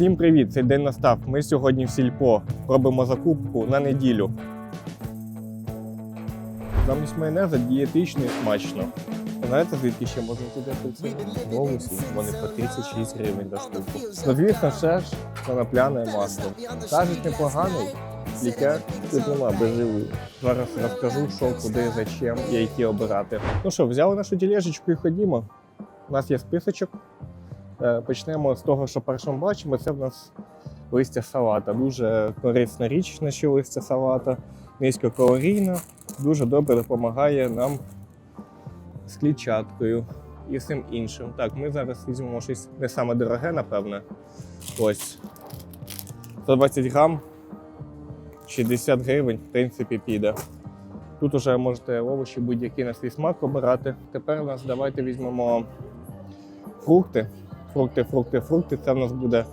Всім привіт! Цей день настав. Ми сьогодні в сільпо робимо закупку на неділю. Замість майонеза дієтично і смачно. Знаєте, звідки ще можна туди апельсини? Новусі, вони по 36 гривень за штуку. Ну, звісно, ще ж конопляне масло. Кажуть, непоганий. Лікар тут нема безживий. Зараз розкажу, що, куди, зачем і які обирати. Ну що, взяли нашу тілежечку і ходімо. У нас є списочок. Е, Почнемо з того, що першим бачимо, це в нас листя салата. Дуже корисна річ, наші листя салата, низькокалорійна, дуже добре допомагає нам з клітчаткою і всім іншим. Так, ми зараз візьмемо щось не саме дороге, напевне. Ось 120 грам, 60 гривень, в принципі, піде. Тут уже можете овочі будь-які на свій смак обирати. Тепер у нас давайте візьмемо фрукти. Фрукти, фрукти, фрукти. Це в нас буде.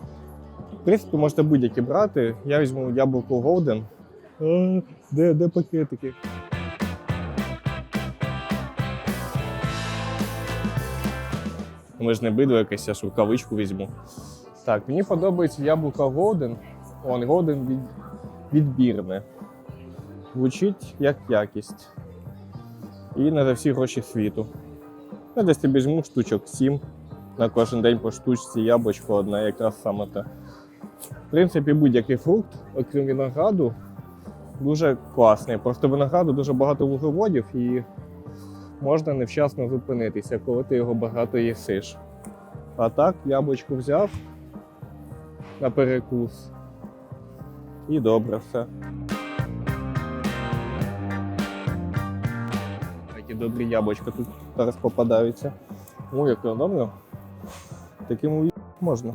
В принципі, можете будь-які брати. Я візьму яблуко. А, де, де пакетики? Ми ж не бидло якесь, я ж рукавичку візьму. Так, мені подобається яблуко Golden. Он Golden від, відбірне. Звучить як якість. І не за всі гроші світу. Я десь тобі візьму штучок 7 на кожен день по штучці яблучко одне, якраз саме те. В принципі, будь-який фрукт, окрім винограду, дуже класний. Просто винограду дуже багато вуглеводів і можна невчасно зупинитися, коли ти його багато їсиш. А так, яблучко взяв на перекус. І добре все. Такі добрі яблучка тут зараз попадаються. О, як добре. Таким уї можна.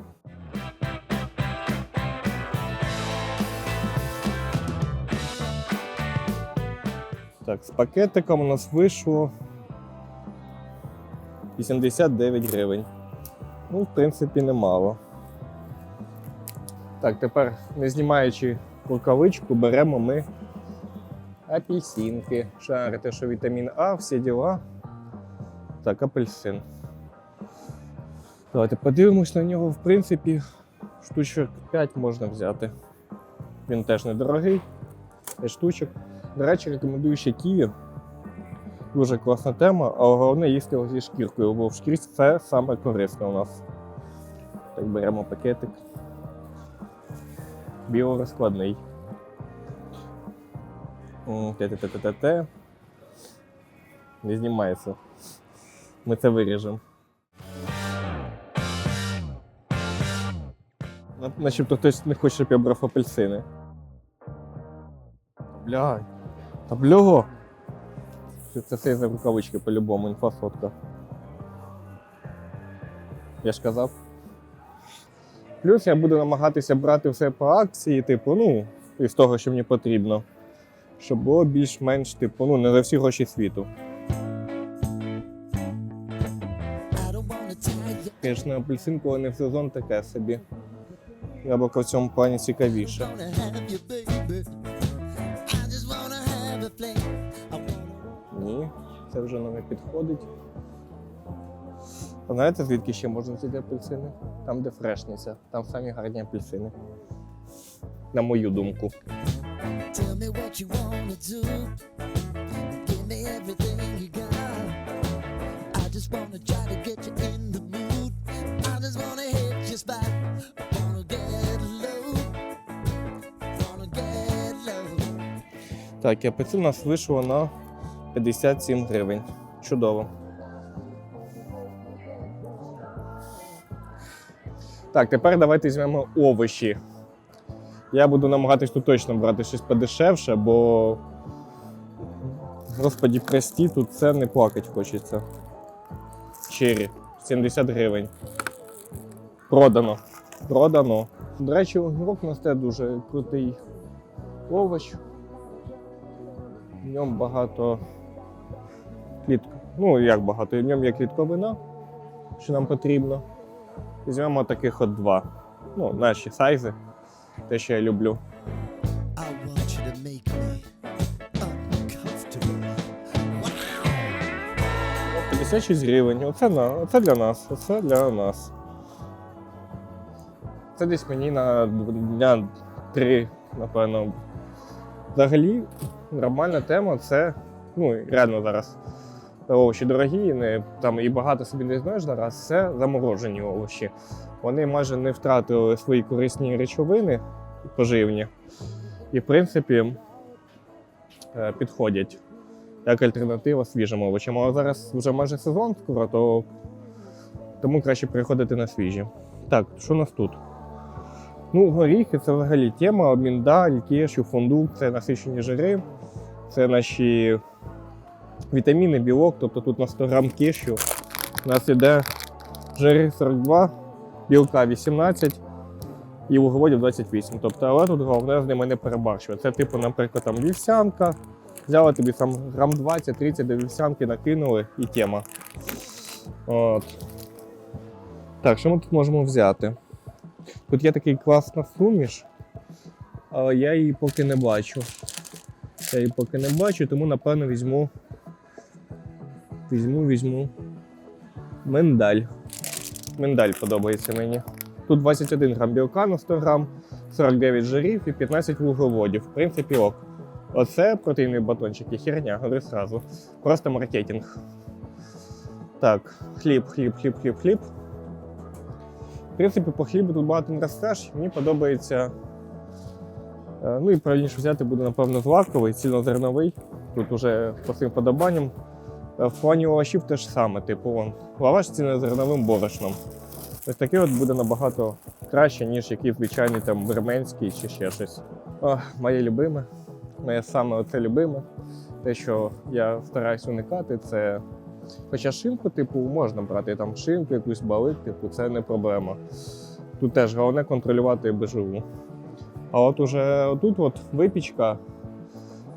Так, з пакетиком у нас вийшло 89 гривень. Ну, в принципі, немало. Так, тепер, не знімаючи рукавичку, беремо ми апельсинки. Шарите, що вітамін А, всі діла. Так, апельсин. Давайте подивимось на нього, в принципі, штучок 5 можна взяти. Він теж недорогий, 5 штучок. До речі, рекомендую ще ківі. Дуже класна тема, а головне їсти його зі шкіркою, бо в шкірці це саме корисне у нас. Так, беремо пакетик. Біорозкладний. Те-те-те-те-те. Не знімається. Ми це виріжемо. Начебто хтось не хоче, щоб я брав апельсини. Блядь. Та блього. Це, все за рукавички по-любому, інфа сотка. Я ж казав. Плюс я буду намагатися брати все по акції, типу, ну, із того, що мені потрібно. Щоб було більш-менш, типу, ну, не за всі гроші світу. Звісно, апельсин, коли не в сезон, таке собі. Яблуко в цьому плані цікавіше. Ні, це вже нам не підходить. А знаєте, звідки ще можна взяти апельсини? Там, де фрешниця, там самі гарні апельсини. На мою думку. Tell Так, апельсин у нас вийшло на 57 гривень. Чудово. Так, тепер давайте візьмемо овочі. Я буду намагатись тут точно брати щось подешевше, бо. Господі, прості, тут це не плакать хочеться. Чері, 70 гривень. Продано. Продано. До речі, огірок у нас теж дуже крутий овоч. В ньому багато клітк. Ну, як багато, в ньому є клітковина, що нам потрібно. Візьмемо таких от два. Ну, наші сайзи. Те, що я люблю. 56 гривень. Оце, на, оце для нас. Оце для нас. Це десь мені на дня три, напевно. Взагалі, нормальна тема це, ну, реально зараз овочі дорогі, не, там і багато собі не знаєш зараз, це заморожені овочі. Вони майже не втратили свої корисні речовини поживні. І, в принципі, е, підходять як альтернатива свіжим овочам. Але зараз вже майже сезон скоро, то тому краще переходити на свіжі. Так, що у нас тут? Ну, горіхи це взагалі тема. Міндаль, кешю, фундук це насичені жири, це наші вітаміни, білок. Тобто тут на 100 грам кешю у нас іде жири 42, білка 18 і вуглеводів 28. Тобто, але тут головне з ними не перебарщувати. Це, типу, наприклад, там вівсянка. Взяли тобі там грам 20-30 до вівсянки, накинули і тема. От. Так, що ми тут можемо взяти? Тут є такий класна суміш, але я її поки не бачу. Я її поки не бачу, тому напевно візьму. Візьму, візьму. Миндаль. Миндаль подобається мені. Тут 21 грам білка на 100 грам, 49 жирів і 15 вуглеводів. В принципі, ок. Оце протеїнові батончики, херня, говорю сразу. Просто маркетинг. Так, хліб, хліб, хліб, хліб, хліб. В принципі, по хлібу тут багато не ростеш. Мені подобається. Е, Ну і правильніше взяти буде, напевно, злаковий, цільнозерновий. Тут уже по своїм подобанням. Е, В плані овочів теж саме, типу, вон, лаваш цільнозерновим борошном. Ось такий от буде набагато краще, ніж якийсь звичайний там верменський чи ще щось. Моє любиме, моє саме оце любиме. Те, що я стараюсь уникати, це. Хоча шинку, типу, можна брати там шинку, якусь балик, типу, це не проблема. Тут теж головне контролювати БЖУ. А от уже тут от випічка,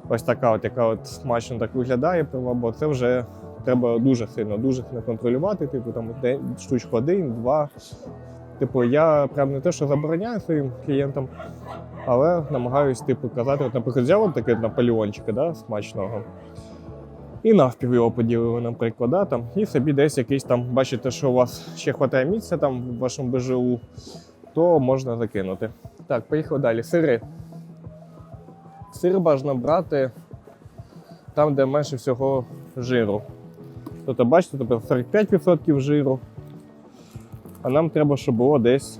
ось така, от, яка от смачно так виглядає, бо це вже треба дуже сильно, дуже сильно контролювати. Типу там штучку один, два. Типу, я прям не те, що забороняю своїм клієнтам, але намагаюсь типу, казати, от, наприклад, взяв от таке наполеончика да, смачного. І навпів його поділили, наприклад, да, там, і собі десь якийсь там, бачите, що у вас ще вистачає місця там в вашому БЖУ, то можна закинути. Так, поїхали далі. Сири. Сир бажано брати там, де менше всього жиру. Тобто, бачите, тобто 45% жиру. А нам треба, щоб було десь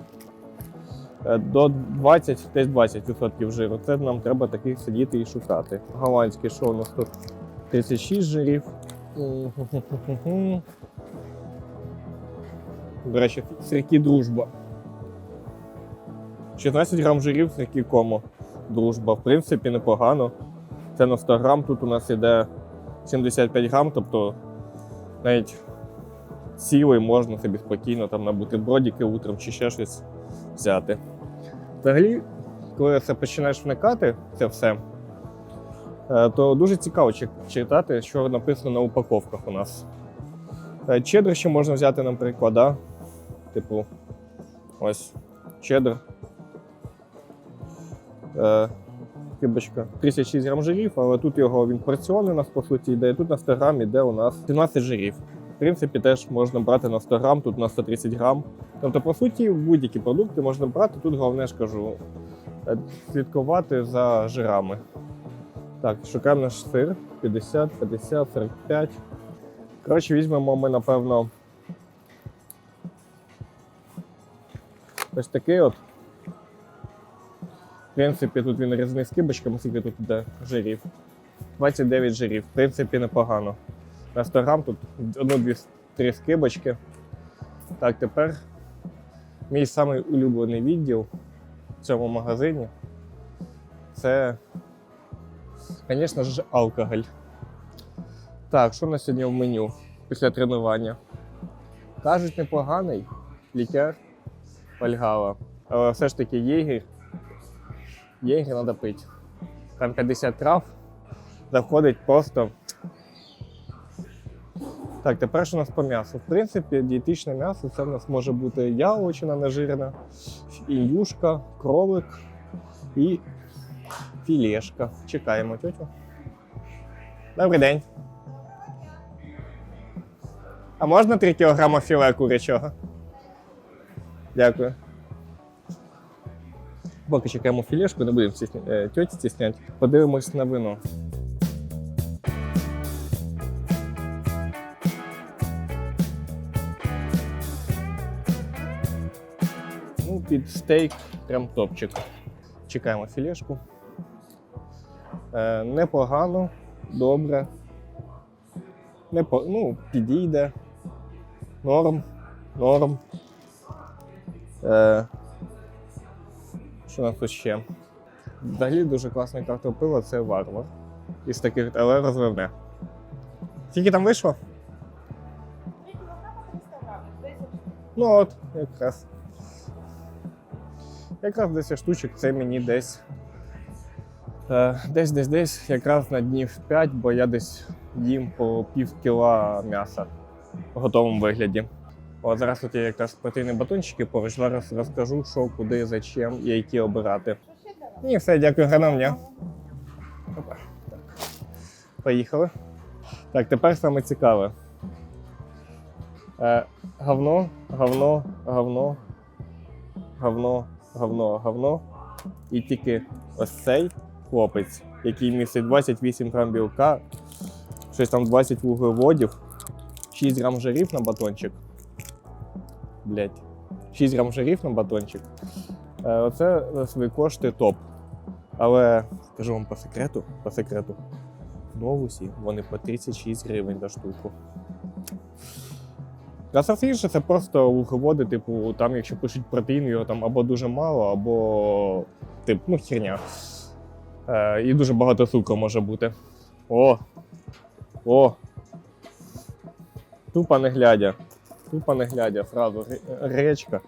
е, до 20, десь 20% жиру. Це нам треба таких сидіти і шукати. Голландський що у нас тут 36 жирів. До речі, сирки дружба. 16 грам жирів сирки комо. Дружба. В принципі, непогано. Це на 100 грам. Тут у нас іде 75 грам, тобто навіть цілий можна собі спокійно там на бутербродики утром чи ще щось взяти. Взагалі, коли це починаєш вникати, це все, е, то дуже цікаво читати, що написано на упаковках у нас. Е, Чеддер ще можна взяти, наприклад, да? типу, ось чеддер. Е, Кибочка 36 грам жирів, але тут його він порціонний у нас по суті йде. Тут на 100 грам йде у нас 17 жирів. В принципі, теж можна брати на 100 грам, тут на 130 грам. Тобто, по суті, будь-які продукти можна брати. Тут головне ж кажу, е, слідкувати за жирами. Так, шукаємо наш сир 50, 50, 45. Коротше, візьмемо ми, напевно. Ось такий от. В принципі, тут він різний з кибочками, скільки тут іде жирів. 29 жирів. В принципі, непогано. На 100 грам тут одну-дві три скибочки. Так, тепер мій самий улюблений відділ в цьому магазині це, звісно ж, алкоголь. Так, що на сьогодні в меню після тренування? Кажуть, непоганий лікер Вальгала. Але все ж таки єгір. Єгір треба пити. Там 50 трав. Заходить просто. Так, тепер що у нас по м'ясу. В принципі, дієтичне м'ясо це в нас може бути яловичина нежирна, індюшка, кролик і філешка. Чекаємо тьотю. Добрий день. А можна 3 кг філе курячого? Дякую. Поки чекаємо філешку, не будемо е, тьоті стісняти. Подивимось на вино. Ну, під стейк прям топчик. Чекаємо філешку. Е, непогано, добре. Не по... Ну, підійде. Норм. Норм. Е, що у нас тут ще? Взагалі дуже класний картоп пива це варвар. Із таких, але розливне. Скільки там вийшло? Ну от, якраз. Якраз 10 штучок це мені десь. Е, десь, десь, десь, якраз на днів 5, бо я десь їм по пів кіла м'яса в готовому вигляді. От зараз тут є якраз протеїни батончики поруч. Зараз розкажу, що, куди, за чим і які обирати. Ні, все, дякую, гарного дня. Поїхали. Так, тепер саме цікаве. Е, говно, говно, говно, говно, говно, говно. І тільки ось цей хлопець, який містить 28 грам білка, щось там 20 вуглеводів, 6 грам жирів на батончик. Блять. 6 грам жирів на батончик. Е, Оце за свої кошти топ. Але скажу вам по секрету, по секрету, новусі вони по 36 гривень за штуку. Найсовсніше це просто вуглеводи, типу, там, якщо пишуть протеїн, його там або дуже мало, або типу, ну, херня. Е, і дуже багато цукру може бути. О! О! Тупо не глядя. Тупо не глядя, сразу гре- гречка.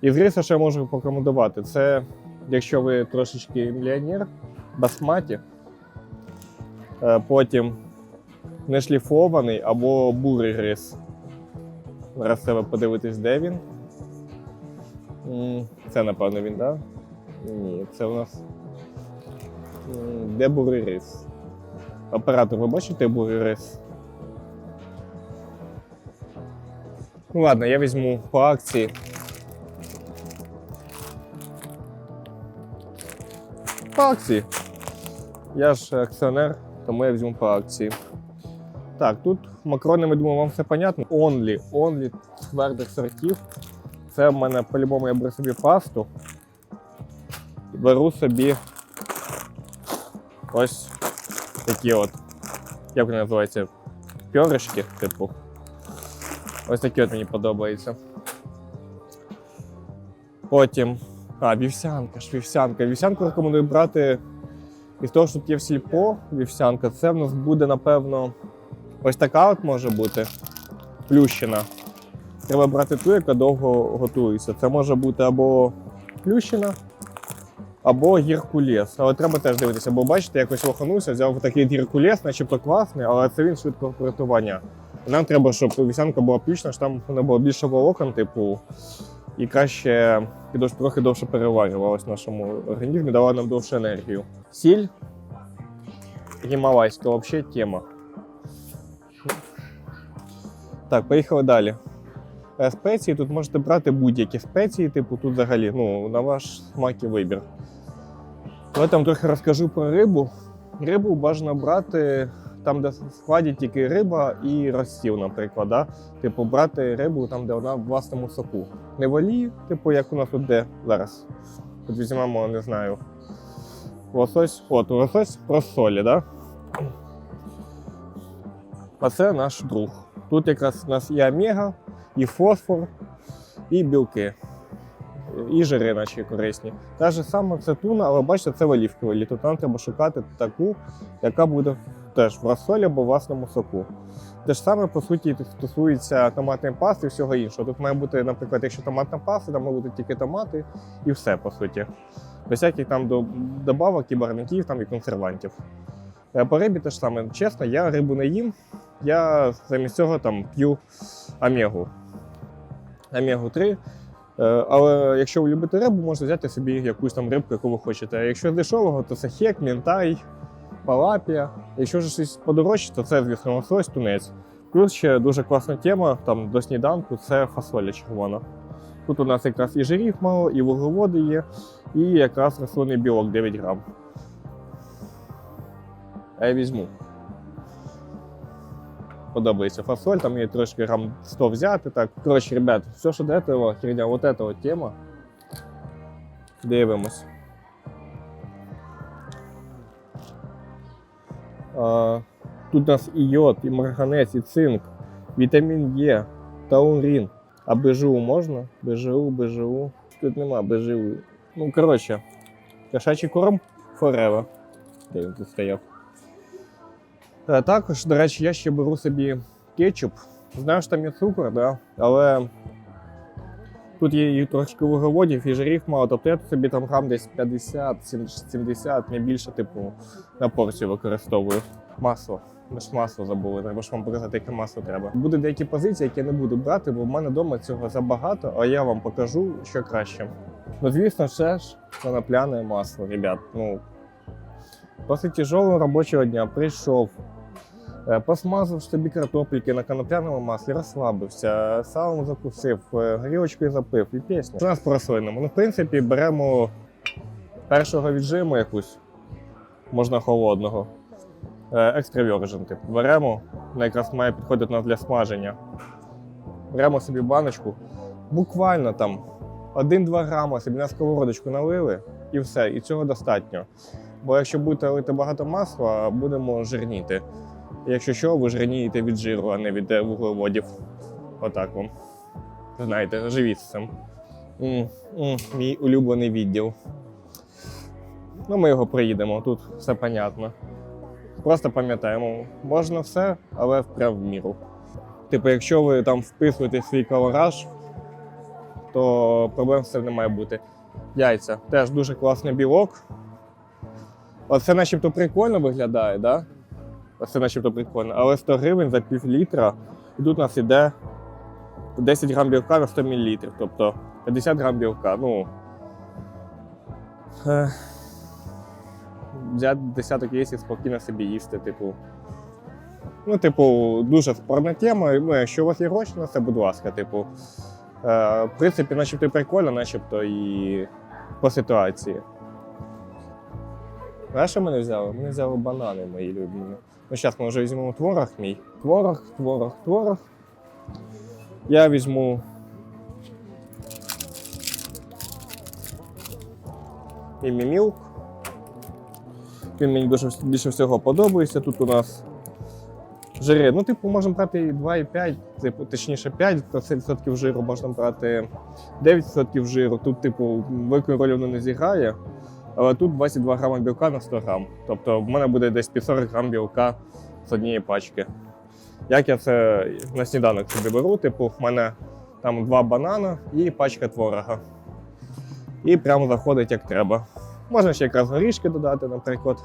І з риса ще можу порекомендувати. Це, якщо ви трошечки мільйонер, басматі, е, потім нешліфований або бурий рис. Зараз треба подивитись, де він. Це, напевно, він, так? Да? Ні, це у нас. Де бурий рис? Оператор, ви бачите бурий рис? Ну ладно, я візьму по акції. По акції. Я ж акціонер, тому я візьму по акції. Так, тут макронами, думаю, вам все понятно. Only, only твердих сортів. Це в мене по-любому я беру собі пасту. І беру собі ось такі от, як вони називаються, пьоришки, типу. Ось такі от мені подобаються. Потім. А, вівсянка ж, вівсянка. Вівсянку рекомендую брати із того, що тут є в сільпо вівсянка. Це в нас буде, напевно, ось така от може бути плющена. Треба брати ту, яка довго готується. Це може бути або плющена, або гіркулес. Але треба теж дивитися, бо бачите, якось лоханувся, взяв такий гіркулес, начебто класний, але це він швидко приготування. Нам треба, щоб вівсянка була плющена, щоб там вона була більше волокон, типу, і дос- трохи довше переварювалась в нашому організмі, дала нам довше енергію. Сіль гімалайська взагалі тема. Так, поїхали далі. Е, Спеції тут можете брати будь-які спеції, типу тут взагалі ну, на ваш смак і вибір. Я там трохи розкажу про рибу. Рибу бажано брати там, де в складі тільки риба і розсіл, наприклад. Да? Типу, брати рибу там, де вона в власному соку. Не в типу, як у нас тут де зараз. Тут візьмемо, не знаю. Лосось, от, лосось про солі, да? А це наш друг. Тут якраз у нас і омега, і фосфор, і білки. І жири наші корисні. Та ж саме це туна, але бачите, це в олівковій олії. Тут нам треба шукати таку, яка буде теж в розсолі або власному соку. Те ж саме, по суті, стосується томатної пасти і всього іншого. Тут має бути, наприклад, якщо томатна паста, там мають бути тільки томати і все, по суті. Без всяких там добавок і барників там, і консервантів. Е, По рибі теж саме. Чесно, я рибу не їм. Я замість цього там п'ю омегу. Омегу 3. Е, Але якщо ви любите рибу, можете взяти собі якусь там рибку, яку ви хочете. А якщо дешевого, то це хек, мінтай, палапія. Якщо ж щось подорожче, то це, звісно, лосось, тунець. Плюс ще дуже класна тема там до сніданку це фасоля червона. Тут у нас якраз і жирів мало, і вуглеводи є, і якраз рослинний білок 9 грам. А я візьму. Подобається фасоль, там є трошки грам 100 взяти. Так. Коротше, ребят, все, що до этого, херня, эта вот тема. Дивимось. Тут у нас і йод, і марганець, і цинк, вітамін Е, таурин. А БЖУ можна? БЖУ, БЖУ. Тут нема БЖУ. Ну, коротше, кошачий корм Forever. Де він тут стояв? Е, Також, до речі, я ще беру собі кетчуп. Знаю, що там є цукор, да? але тут є і трошки вуглеводів, і жирів мало. Тобто я собі там грам десь 50, 70, не більше, типу, на порцію використовую. Масло. Ми ж масло забули, треба ж вам показати, яке масло треба. Буде деякі позиції, які я не буду брати, бо в мене вдома цього забагато, а я вам покажу, що краще. Ну, звісно, все ж конопляне масло, ребят. Ну, після тяжелого робочого дня прийшов, посмазав собі картопельки на конопляному маслі, розслабився, салом закусив, е, горілочкою запив і пісня. У нас по. Ну, в принципі, беремо першого віджиму якусь, можна холодного. Екстра типу. Беремо, вона якраз має підходити нас для смаження. Беремо собі баночку, буквально там 1-2 грама собі на сковородочку налили і все, і цього достатньо. Бо якщо будете лити багато масла, будемо жирніти. Якщо що, ви жирнієте від жиру, а не від е, вуглеводів. Отак вам. Знаєте, живіть з цим. Мій улюблений відділ. Ну, ми його проїдемо, тут все понятно. Просто пам'ятаємо, можна все, але прям в міру. Типу, якщо ви там вписуєте свій колораж, то проблем з цим не має бути. Яйця теж дуже класний білок. Оце начебто прикольно виглядає, да? Оце начебто прикольно. Але 100 гривень за пів літра. І тут у нас іде 10 грам білка на 100 мл. Тобто 50 грам білка. Ну, е, взяти десяток і спокійно собі їсти, типу. Ну, типу, дуже спорна тема. Ну, якщо у вас є гроші на це, будь ласка, типу. Е, в принципі, начебто прикольно, начебто і по ситуації. Знаєш, що ми не взяли? Ми не взяли банани мої любимі. Ну, зараз ми вже візьмемо творог мій. Творог, творог, творог. Я візьму. Мімімілк. Він мені дуже більше всього подобається. Тут у нас жири. Ну, типу, можемо брати і 2,5, типу, точніше 5% жиру, можна брати 9% жиру. Тут, типу, великої ролі воно не зіграє. Але тут 22 грама білка на 100 грам. Тобто в мене буде десь під 40 грам білка з однієї пачки. Як я це на сніданок собі беру, типу, в мене там два банана і пачка творога. І прямо заходить як треба. Можна ще якраз горішки додати, наприклад.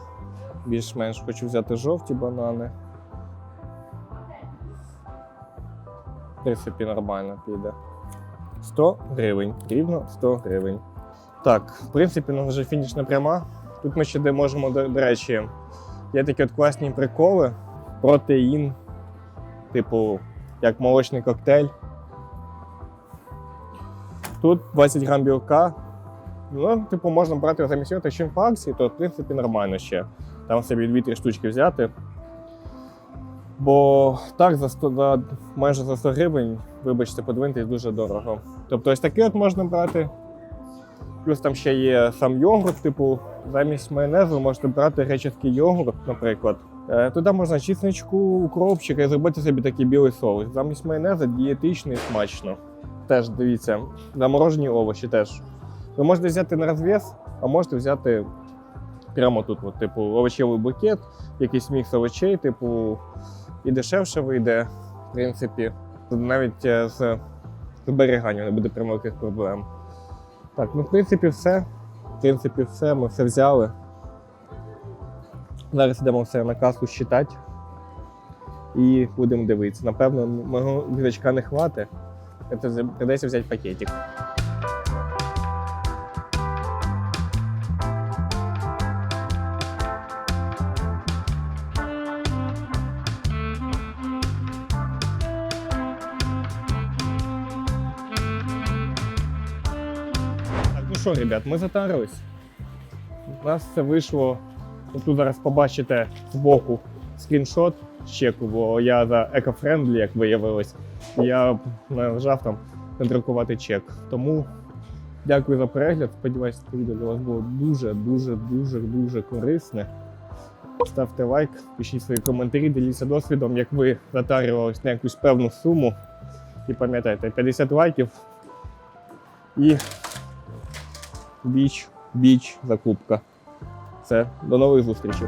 Більш-менш хочу взяти жовті банани. В принципі, нормально піде. 100 гривень. Рівно 100 гривень. Так, в принципі, у нас вже фінішна пряма. Тут ми ще де можемо, до, до речі, є такі от класні приколи. Протеїн, типу, як молочний коктейль. Тут 20 грам білка. Ну, типу, можна брати замість якщо він по акції, то в принципі нормально ще. Там собі 2-3 штучки взяти. Бо так, за 100, за, майже за 100 гривень, вибачте, подивитись дуже дорого. Тобто ось такий от можна брати. Плюс там ще є сам йогурт, типу, замість майонезу можете брати греческий йогурт, наприклад. Е, Туди можна чесничку, укропчика і зробити собі такий білий соус. Замість майонезу дієтично і смачно. Теж дивіться, заморожені овочі теж. Ви можете взяти на розв'яз, а можете взяти прямо тут, от, типу, овочевий букет, якийсь мікс овочей, типу, і дешевше вийде, в принципі. Навіть е, з зберіганням не буде прямо яких проблем. Так, ну в принципі, все. В принципі, все, ми все взяли. Зараз йдемо все на касу считати і будемо дивитися. Напевно, мого гречка не хватить. Це придеться взяти пакетик. Ребят, ми затарились. У нас це вийшло. Тут зараз побачите збоку скріншот чеку, бо я за екофрендлі, як виявилось, я нажав там надрукувати чек. Тому дякую за перегляд. Сподіваюся, це відео для вас було дуже, дуже, дуже, дуже корисне. Ставте лайк, пишіть свої коментарі, діліться досвідом, як ви затарювались на якусь певну суму. І пам'ятайте, 50 лайків і біч, біч, закупка. Все, до нових зустрічей.